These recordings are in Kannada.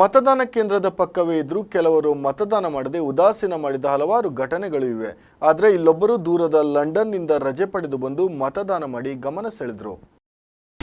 ಮತದಾನ ಕೇಂದ್ರದ ಪಕ್ಕವೇ ಇದ್ದರೂ ಕೆಲವರು ಮತದಾನ ಮಾಡದೆ ಉದಾಸೀನ ಮಾಡಿದ ಹಲವಾರು ಘಟನೆಗಳು ಇವೆ. ಆದರೆ ಇಲ್ಲೊಬ್ಬರು ದೂರದ ಲಂಡನ್ನಿಂದ ರಜೆ ಪಡೆದು ಬಂದು ಮತದಾನ ಮಾಡಿ ಗಮನ ಸೆಳೆದ್ರು.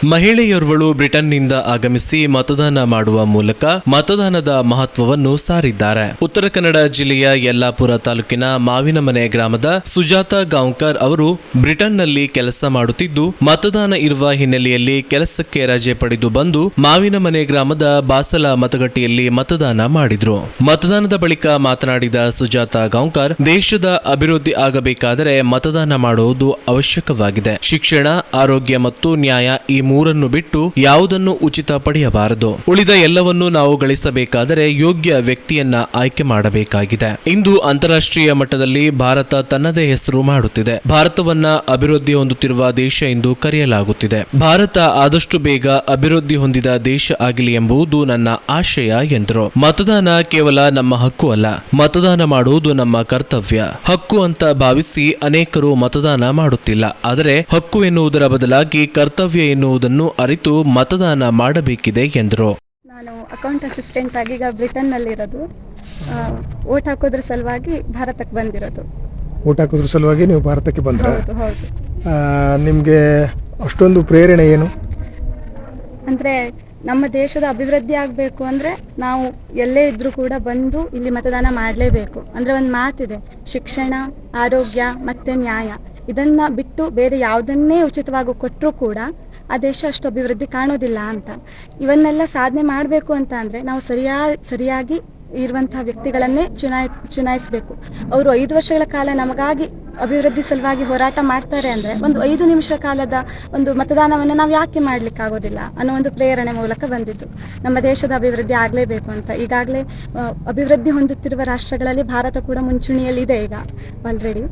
ಮಹಿಳೆಯೋರ್ವಳು ಬ್ರಿಟನ್ನಿಂದ ಆಗಮಿಸಿ ಮತದಾನ ಮಾಡುವ ಮೂಲಕ ಮತದಾನದ ಮಹತ್ವವನ್ನು ಸಾರಿದ್ದಾರೆ. ಉತ್ತರ ಕನ್ನಡ ಜಿಲ್ಲೆಯ ಯಲ್ಲಾಪುರ ತಾಲೂಕಿನ ಮಾವಿನಮನೆ ಗ್ರಾಮದ ಸುಜಾತ ಗಾಂವ್ಕರ್ ಅವರು ಬ್ರಿಟನ್ನಲ್ಲಿ ಕೆಲಸ ಮಾಡುತ್ತಿದ್ದು, ಮತದಾನ ಇರುವ ಹಿನ್ನೆಲೆಯಲ್ಲಿ ಕೆಲಸಕ್ಕೆ ರಜೆ ಪಡೆದು ಬಂದು ಮಾವಿನಮನೆ ಗ್ರಾಮದ ಬಾಸಲ ಮತಗಟ್ಟೆಯಲ್ಲಿ ಮತದಾನ ಮಾಡಿದ್ರು. ಮತದಾನದ ಬಳಿಕ ಮಾತನಾಡಿದ ಸುಜಾತ ಗಾಂವ್ಕರ್, ದೇಶದ ಅಭಿವೃದ್ಧಿ ಆಗಬೇಕಾದರೆ ಮತದಾನ ಮಾಡುವುದು ಅವಶ್ಯಕವಾಗಿದೆ. ಶಿಕ್ಷಣ, ಆರೋಗ್ಯ ಮತ್ತು ನ್ಯಾಯ ಈ ಮೂರನ್ನು ಬಿಟ್ಟು ಯಾವುದನ್ನು ಉಚಿತ ಪಡೆಯಬಾರದು. ಉಳಿದ ಎಲ್ಲವನ್ನೂ ನಾವು ಗಳಿಸಬೇಕಾದರೆ ಯೋಗ್ಯ ವ್ಯಕ್ತಿಯನ್ನ ಆಯ್ಕೆ ಮಾಡಬೇಕಾಗಿದೆ. ಇಂದು ಅಂತಾರಾಷ್ಟ್ರೀಯ ಮಟ್ಟದಲ್ಲಿ ಭಾರತ ತನ್ನದೇ ಹೆಸರು ಮಾಡುತ್ತಿದೆ. ಭಾರತವನ್ನ ಅಭಿವೃದ್ಧಿ ಹೊಂದುತ್ತಿರುವ ದೇಶ ಎಂದು ಕರೆಯಲಾಗುತ್ತಿದೆ. ಭಾರತ ಆದಷ್ಟು ಬೇಗ ಅಭಿವೃದ್ಧಿ ಹೊಂದಿದ ದೇಶ ಆಗಲಿ ಎಂಬುದು ನನ್ನ ಆಶಯ ಎಂದರು. ಮತದಾನ ಕೇವಲ ನಮ್ಮ ಹಕ್ಕು ಅಲ್ಲ, ಮತದಾನ ಮಾಡುವುದು ನಮ್ಮ ಕರ್ತವ್ಯ. ಹಕ್ಕು ಅಂತ ಭಾವಿಸಿ ಅನೇಕರು ಮತದಾನ ಮಾಡುತ್ತಿಲ್ಲ, ಆದರೆ ಹಕ್ಕು ಎನ್ನುವುದರ ಬದಲಾಗಿ ಕರ್ತವ್ಯ ಎನ್ನುವುದನ್ನು ಅರಿತು ಮತದಾನ ಮಾಡಬೇಕಿದೆ ಎಂದರು. ನಾನು ಅಕೌಂಟ್ ಅಸಿಸ್ಟೆಂಟ್ ಆಗಿ ಈಗ ಬ್ರಿಟನ್ನಲ್ಲಿರೋದು. ಓಟ್ ಹಾಕೋದ್ರ ಸಲುವಾಗಿ ಭಾರತಕ್ಕೆ ಬಂದಿರೋದು. ಊಟ ಹಾಕೋದ್ರ ಸಲುವಾಗಿ ನೀವು ಭಾರತಕ್ಕೆ ಬಂದ್ರ? ಹೌದು ಹೌದು. ನಿಮಗೆ ಅಷ್ಟೊಂದು ಪ್ರೇರಣೆ ಏನು? ಅಂದರೆ ನಮ್ಮ ದೇಶದ ಅಭಿವೃದ್ಧಿ ಆಗಬೇಕು ಅಂದರೆ ನಾವು ಎಲ್ಲೇ ಇದ್ದರೂ ಕೂಡ ಬಂದು ಇಲ್ಲಿ ಮತದಾನ ಮಾಡಲೇಬೇಕು. ಅಂದರೆ ಒಂದು ಮಾತಿದೆ ಶಿಕ್ಷಣ ಆರೋಗ್ಯ ಮತ್ತು ನ್ಯಾಯ. ಇದನ್ನು ಬಿಟ್ಟು ಬೇರೆ ಯಾವುದನ್ನೇ ಉಚಿತವಾಗಿ ಕೊಟ್ಟರೂ ಕೂಡ ಆ ದೇಶ ಅಷ್ಟು ಅಭಿವೃದ್ಧಿ ಕಾಣೋದಿಲ್ಲ ಅಂತ. ಇವನ್ನೆಲ್ಲ ಸಾಧನೆ ಮಾಡಬೇಕು ಅಂತ ಅಂದರೆ ನಾವು ಸರಿಯಾ, ಸರಿಯಾಗಿ ಇರುವಂತಹ ವ್ಯಕ್ತಿಗಳನ್ನೇ ಚುನಾಯ್, ಚುನಾಯಿಸಬೇಕು. ಅವರು ಐದು ವರ್ಷಗಳ ಕಾಲ ನಮಗಾಗಿ ಅಭಿವೃದ್ಧಿ ಸಲುವಾಗಿ ಹೋರಾಟ ಮಾಡ್ತಾರೆ ಅಂದರೆ ಒಂದು ಐದು ನಿಮಿಷ ಕಾಲದ ಒಂದು ಮತದಾನವನ್ನು ನಾವು ಯಾಕೆ ಮಾಡಲಿಕ್ಕಾಗೋದಿಲ್ಲ ಅನ್ನೋ ಒಂದು ಪ್ರೇರಣೆ ಮೂಲಕ ಬಂದಿದ್ದು. ನಮ್ಮ ದೇಶದ ಅಭಿವೃದ್ಧಿ ಆಗಲೇಬೇಕು ಅಂತ. ಈಗಾಗಲೇ ಅಭಿವೃದ್ಧಿ ಹೊಂದುತ್ತಿರುವ ರಾಷ್ಟ್ರಗಳಲ್ಲಿ ಭಾರತ ಕೂಡ ಮುಂಚೂಣಿಯಲ್ಲಿದೆ ಈಗ. ಆಲ್ರೆಡಿ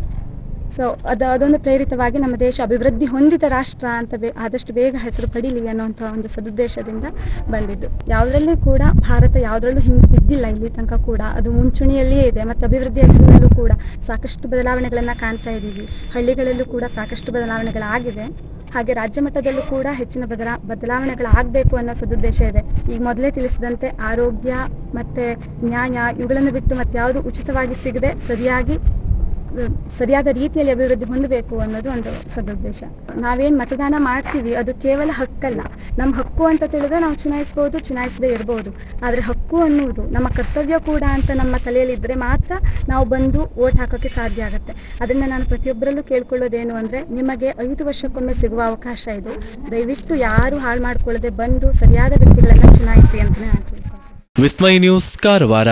ಸೊ ಅದು ಅದೊಂದು ಪ್ರೇರಿತವಾಗಿ ನಮ್ಮ ದೇಶ ಅಭಿವೃದ್ಧಿ ಹೊಂದಿದ ರಾಷ್ಟ್ರ ಅಂತ ಬೇ ಆದಷ್ಟು ಬೇಗ ಹೆಸರು ಪಡೀಲಿ ಅನ್ನುವಂಥ ಒಂದು ಸದುದ್ದೇಶದಿಂದ ಬಂದಿದ್ದು. ಯಾವುದರಲ್ಲೂ ಕೂಡ ಭಾರತ ಯಾವುದರಲ್ಲೂ ಹಿಂದೆ ಬಿದ್ದಿಲ್ಲ ಇಲ್ಲಿ ತನಕ ಕೂಡ. ಅದು ಮುಂಚೂಣಿಯಲ್ಲಿಯೇ ಇದೆ, ಮತ್ತು ಅಭಿವೃದ್ಧಿ ಹೆಸರಿನಲ್ಲೂ ಕೂಡ ಸಾಕಷ್ಟು ಬದಲಾವಣೆಗಳನ್ನು ಕಾಣ್ತಾ ಇದ್ದೀವಿ. ಹಳ್ಳಿಗಳಲ್ಲೂ ಕೂಡ ಸಾಕಷ್ಟು ಬದಲಾವಣೆಗಳಾಗಿವೆ. ಹಾಗೆ ರಾಜ್ಯ ಮಟ್ಟದಲ್ಲೂ ಕೂಡ ಹೆಚ್ಚಿನ ಬದಲಾ ಬದಲಾವಣೆಗಳಾಗಬೇಕು ಅನ್ನೋ ಸದುದ್ದೇಶ ಇದೆ. ಈಗ ಮೊದಲೇ ತಿಳಿಸಿದಂತೆ ಆರೋಗ್ಯ, ಮತ್ತು ನ್ಯಾಯ, ಇವುಗಳನ್ನು ಬಿಟ್ಟು ಮತ್ತೆ ಯಾವುದು ಉಚಿತವಾಗಿ ಸಿಗದೆ ಸರಿಯಾಗಿ ಸರಿಯಾದ ರೀತಿಯಲ್ಲಿ ಅಭಿವೃದ್ಧಿ ಹೊಂದಬೇಕು ಅನ್ನೋದು ಒಂದು ಸದುದ್ದೇಶ. ನಾವೇನು ಮತದಾನ ಮಾಡ್ತೀವಿ, ಅದು ಕೇವಲ ಹಕ್ಕಲ್ಲ. ನಮ್ಮ ಹಕ್ಕು ಅಂತ ತಿಳಿದ್ರೆ ನಾವು ಚುನಾಯಿಸ್ಬೋದು, ಚುನಾಯಿಸದೇ ಇರಬಹುದು ಆದರೆ ಹಕ್ಕು ಅನ್ನುವುದು ನಮ್ಮ ಕರ್ತವ್ಯ ಕೂಡ ಅಂತ ನಮ್ಮ ತಲೆಯಲ್ಲಿ ಇದ್ದರೆ ಮಾತ್ರ ನಾವು ಬಂದು ಓಟ್ ಹಾಕೋಕ್ಕೆ ಸಾಧ್ಯ ಆಗುತ್ತೆ. ಅದನ್ನು ನಾನು ಪ್ರತಿಯೊಬ್ಬರಲ್ಲೂ ಕೇಳ್ಕೊಳ್ಳೋದೇನು ಅಂದರೆ, ನಿಮಗೆ ಐದು ವರ್ಷಕ್ಕೊಮ್ಮೆ ಸಿಗುವ ಅವಕಾಶ ಇದು. ದಯವಿಟ್ಟು ಯಾರು ಹಾಳು ಮಾಡ್ಕೊಳ್ಳದೆ ಬಂದು ಸರಿಯಾದ ವ್ಯಕ್ತಿಗಳನ್ನು ಚುನಾಯಿಸಿ ಅಂತಲೇ ನಾನು ವಿಸ್ಮಯ ನ್ಯೂಸ್, ಕಾರವಾರ.